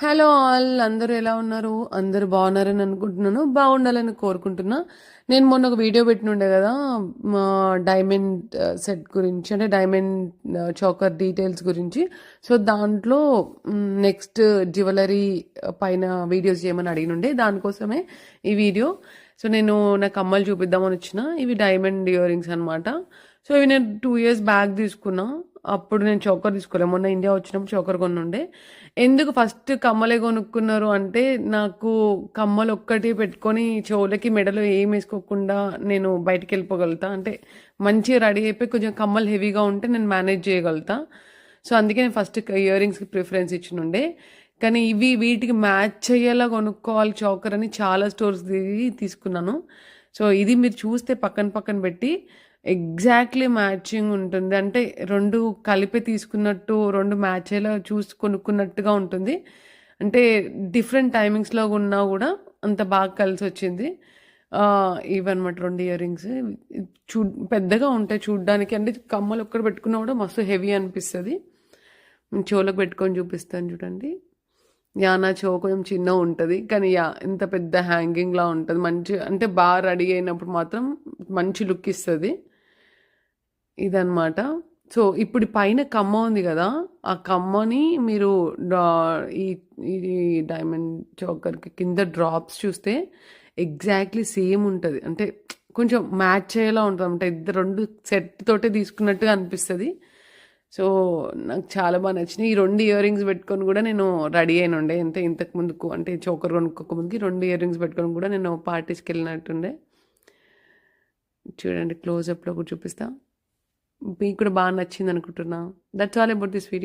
Hello all అందరూ ఎలా ఉన్నారు? అందరూ బాగున్నారని అనుకుంటున్నాను. బాగుండాలని కోరుకుంటున్నా. నేను మొన్న ఒక వీడియో పెట్టినుండే కదా మా డైమండ్ సెట్ గురించి అంటే డైమండ్ చోకర్ డీటెయిల్స్ గురించి. సో దాంట్లో నెక్స్ట్ జ్యువెలరీ పైన వీడియోస్ చేయమని అడిగినుండే. దానికోసమే ఈ వీడియో. సో నేను నా కమ్మలు చూపిద్దామని వచ్చిన. ఇవి డైమండ్ ఇయర్ రింగ్స్ అనమాట సో ఇవి నేను టూ ఇయర్స్ బ్యాక్ తీసుకున్నా. అప్పుడు నేను చోకర్ తీసుకోలే. మొన్న ఇండియా వచ్చినప్పుడు చోకర్ కొనుండే ఎందుకు ఫస్ట్ కమ్మలే కొనుక్కున్నారు అంటే నాకు కమ్మలు ఒక్కటి పెట్టుకొని చెవులకి మెడలో ఏం వేసుకోకుండా నేను బయటికి వెళ్ళిపోగలుగుతా. అంటే మంచిగా రెడీ అయిపోయి కొంచెం కమ్మలు హెవీగా ఉంటే నేను మేనేజ్ చేయగలుగుతా. సో అందుకే నేను ఫస్ట్ ఇయర్ రింగ్స్కి ప్రిఫరెన్స్ ఇచ్చినుండే. కానీ ఇవి వీటికి మ్యాచ్ అయ్యేలా కొనుక్కోవాలి చౌకర్ అని చాలా స్టోర్స్ తీసుకున్నాను. సో ఇది మీరు చూస్తే పక్కన పక్కన పెట్టి ఎగ్జాక్ట్లీ మ్యాచింగ్ ఉంటుంది. అంటే రెండు కలిపి తీసుకున్నట్టు రెండు మ్యాచ్ అయ్యేలా చూసి కొనుక్కున్నట్టుగా ఉంటుంది. అంటే డిఫరెంట్ టైమింగ్స్లో ఉన్నా కూడా అంత బాగా కలిసి వచ్చింది. ఇవన్నమాట రెండు ఇయర్ రింగ్స్. చూ పెద్దగా ఉంటాయి చూడ్డానికి. అంటే కమ్మలు ఒక్కడ పెట్టుకున్నా కూడా మస్తు హెవీ అనిపిస్తుంది. చెవులకు పెట్టుకొని చూపిస్తాను చూడండి. యానా చెవు కొంచెం చిన్న ఉంటుంది. కానీ యా ఇంత పెద్ద హ్యాంగింగ్లా ఉంటుంది. మంచి అంటే బాగా రెడీ అయినప్పుడు మాత్రం మంచి లుక్ ఇస్తుంది. ఇదనమాట సో ఇప్పుడు పైన కమ్మ ఉంది కదా ఆ కమ్మని మీరు ఈ డైమండ్ చోకర్కి కింద డ్రాప్స్ చూస్తే ఎగ్జాక్ట్లీ సేమ్ ఉంటుంది. అంటే కొంచెం మ్యాచ్ అయ్యేలా ఉంటుంది అంటే ఇద్దరు రెండు సెట్ తోటే తీసుకున్నట్టుగా అనిపిస్తుంది. సో నాకు చాలా బాగా నచ్చినాయి. ఈ రెండు ఇయర్ రింగ్స్ పెట్టుకొని కూడా నేను రెడీ అయిన ఉండే ఎంత ఇంతకు ముందుకు అంటే చోకర్ కొనుక్కోక ముందుకి రెండు ఇయర్ రింగ్స్ పెట్టుకొని కూడా నేను పార్టీస్కి వెళ్ళినట్టుండే. చూడండి క్లోజప్లో కూడా చూపిస్తాను మీకు కూడా బాగా నచ్చింది అనుకుంటున్నా. That's all about this video